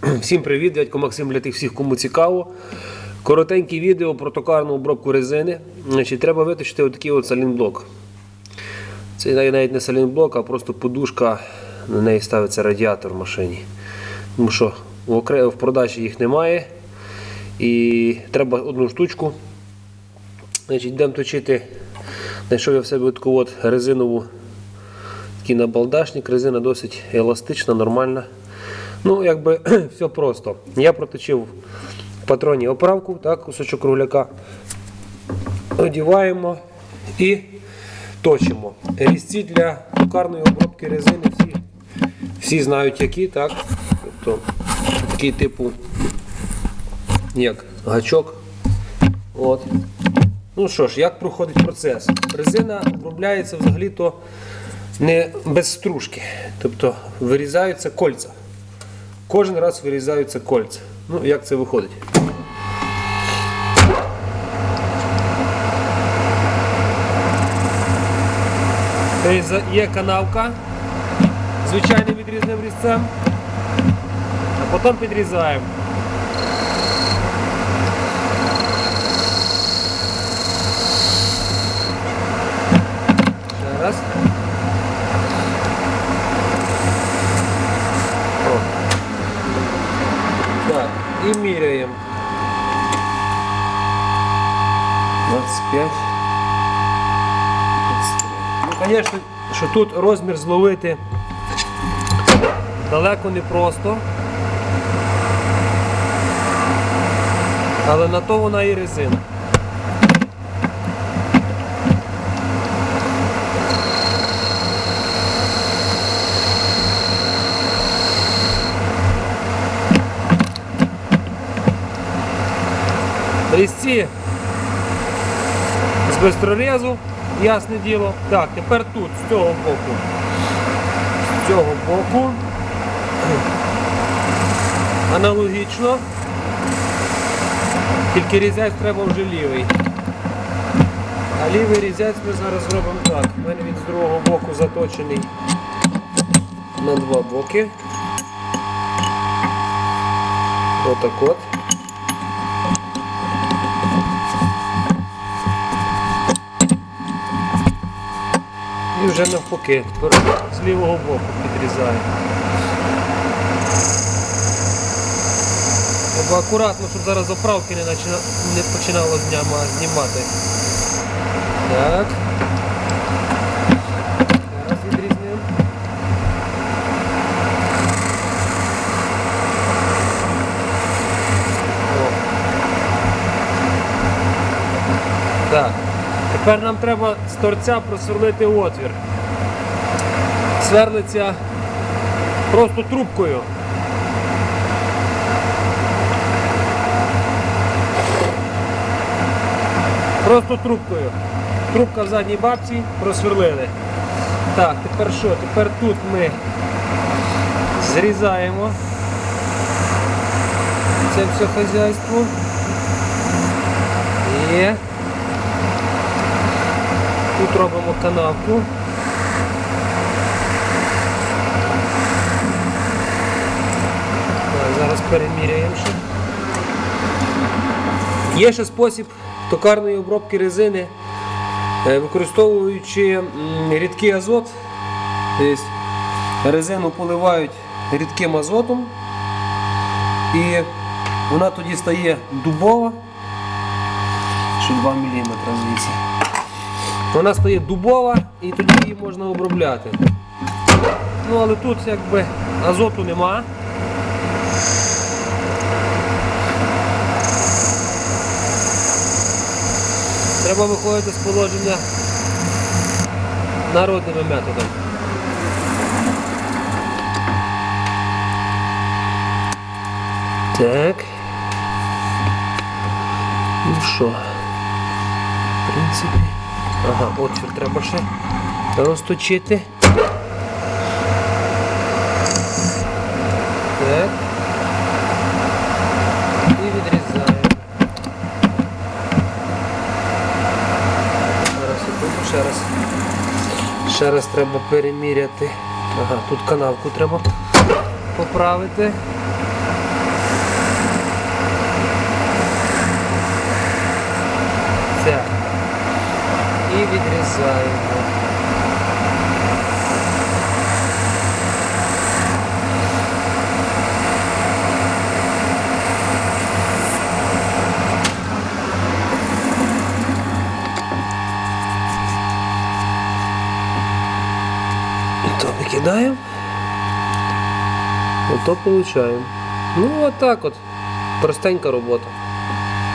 Всім привіт, дядько Максим для тих всіх, кому цікаво. Коротеньке відео про токарну обробку резини. Значить, треба виточити отакий от салінблок. Це навіть не салінблок, а просто подушка, на неї ставиться радіатор в машині. Тому що в продажі їх немає. І треба одну штучку. Значить, йдемо точити. Знайшов я в себе таку от резинову такий набалдашник, резина досить еластична, нормальна. Ну, якби все просто. Я проточив в патроні оправку, так, кусочок кругляка. Одіваємо і точимо. Різці для токарної обробки резини всі, всі знають які, так? Тобто такий типу як гачок. От. Ну що ж, як проходить процес? Резина обробляється взагалі-то не без стружки. Тобто вирізаються кольця. Кожен раз вирізаються кольця. Ну, як це виходить? Тобто Є канавка звичайним відрізним різцем, а потім підрізаємо. Ще раз. 25. 23. Ну, звісно, що тут розмір зловити далеко не просто. Але на то вона і резина. Різці з ясне діло. Так, тепер тут, з цього боку. З цього боку. Аналогічно. Тільки різець треба вже лівий. А лівий різець ми зараз зробимо так. У мене він з другого боку заточений на два боки. Отак от. І вже навпаки, з лівого боку підрізаю. Треба акуратно, щоб зараз оправки не, почина... не починало знімати. Так. Зараз відрізнемо. О. Так. Тепер нам треба з торця просверлити отвір. Сверлиться просто трубкою. Просто трубкою. Трубка в задній бабці просверлили. Так, тепер що? Тепер тут ми зрізаємо це все хазяйство. Є. Тут робимо канавку. Так, зараз переміряємо ще. Є ще спосіб токарної обробки резини, е, використовуючи рідкий азот. Тобто резину поливають рідким азотом і вона тоді стає дубова. Ще 2 мм звідси. Вона стає дубова і тоді її можна обробляти. Ну але тут якби азоту нема. Треба виходити з положення народними методами. Так. Ну що? В принципі. Ага, отвір треба ще розточити. Так. І відрізаємо. Зараз секунду, ще раз. Ще раз треба переміряти. Ага, тут канавку треба поправити. Все. І відрізаємо. І то викидаємо. Ото получаємо. Ну, отак от. Простенька робота.